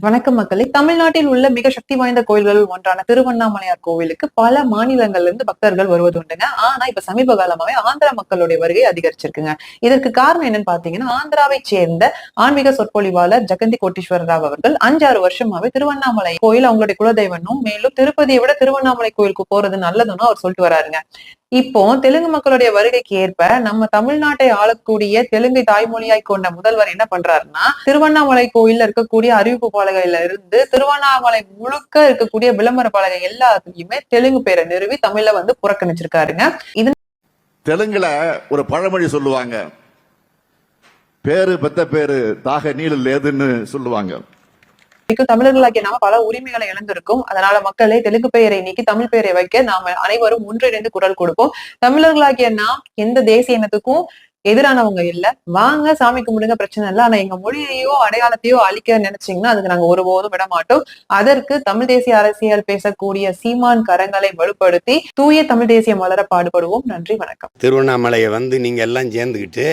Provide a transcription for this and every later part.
வணக்கம் மக்களே. தமிழ்நாட்டில் உள்ள மிக சக்தி வாய்ந்த கோயில்கள் ஒன்றான திருவண்ணாமலையார் கோவிலுக்கு பல மாநிலங்கள்ல இருந்து பக்தர்கள் வருவது உண்டுங்க. ஆனா இப்ப சமீப காலமாவே ஆந்திர மக்களுடைய வருகை அதிகரிச்சிருக்குங்க. இதற்கு காரணம் என்னன்னு பாத்தீங்கன்னா ஆந்திராவை சேர்ந்த ஆன்மீக சொற்பொழிவாளர் ஜெகந்தி கோட்டீஸ்வர ராவ் அவர்கள் அஞ்சாறு வருஷமாவே திருவண்ணாமலை கோயில் அவங்களுடைய குலதெய்வனும் மேலும் திருப்பதியை விட திருவண்ணாமலை கோயிலுக்கு போறது நல்லதுன்னு அவர் சொல்லிட்டு வராருங்க. இப்போ தெலுங்கு மக்களுடைய வருகைக்கு ஏற்ப நம்ம தமிழ்நாட்டை ஆளக்கூடிய தெலுங்கை தாய்மொழியாய் கொண்ட முதல்வர் என்ன பண்றாருன்னா திருவண்ணாமலை கோயில்ல இருக்கக்கூடிய அறிவிப்பு பலகையில இருந்து திருவண்ணாமலை முழுக்க இருக்கக்கூடிய விளம்பர பலகை எல்லாத்துலயுமே தெலுங்கு பேரை நிறுவி தமிழ்ல வந்து புறக்கணிச்சிருக்காருங்க. இது தெலுங்குல ஒரு பழமொழி சொல்லுவாங்க. பேரு பெத்த பேரு தாக நீள லேதுன்னு சொல்லுவாங்க. வரைக்கும் தமிழர்களாகிய நாம பல உரிமைகளை இழந்திருக்கும். அதனால மக்களே தெலுங்கு பெயரை நீக்கி தமிழ் பெயரை வைக்க நாம அனைவரும் ஒன்றிணைந்து குரல் கொடுப்போம். தமிழர்களாகிய நாம் எந்த தேசிய இனத்துக்கும் எதிரானவங்க இல்ல. வாங்க சாமி கும்பிடுங்க பிரச்சனை இல்லை. ஆனா எங்க மொழியையோ அடையாளத்தையோ அழிக்க நினைச்சீங்கன்னா அதுக்கு நாங்க ஒருபோதும் விட மாட்டோம். அதற்கு தமிழ் தேசிய அரசியல் பேசக்கூடிய சீமான் கரங்களை வலுப்படுத்தி தூய தமிழ் தேசிய மலர பாடுபடுவோம். நன்றி வணக்கம். திருவண்ணாமலையை வந்து நீங்க எல்லாம் சேர்ந்துக்கிட்டு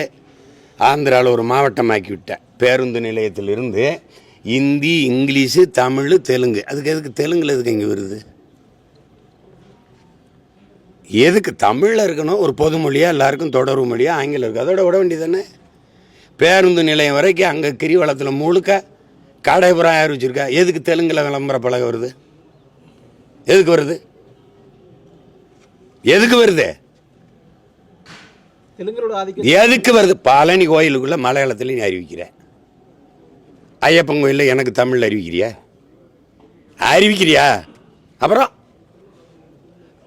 ஆந்திராவில் ஒரு மாவட்டமாக்கி விட்டேன் பேருந்து நிலையத்திலிருந்து இந்தி இங்கிலீஷு தமிழ் தெலுங்கு. அதுக்கு எதுக்கு தெலுங்குல எதுக்கு இங்கே வருது? எதுக்கு? தமிழில் இருக்கணும். ஒரு பொது மொழியாக எல்லாருக்கும் தொடர்பு மொழியாக ஆங்கிலம் இருக்குது அதோட விட வேண்டியதானே பேருந்து நிலையம் வரைக்கும் அங்கே கிரிவலத்தில் முழுக்க கடைபுரம் ஆரம்பிச்சிருக்கா எதுக்கு தெலுங்கில் விளம்பர பலகை வருது? எதுக்கு வருது? எதுக்கு வருது? எதுக்கு வருது? பழனி கோயிலுக்குள்ள மலையாளத்துலையும் நீ அறிவிக்கிற. ஐயப்பன் கோயிலில் எனக்கு தமிழில் அறிவிக்கிறியா? அறிவிக்கிறியா? அப்புறம்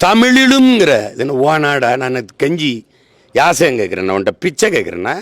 தமிழிலும்ங்கிற இது ஓனாடா நான் கெஞ்சி யாசகம் கேட்குறேன் நான் உன்ட்ட பிச்சை கேட்குறேன்னா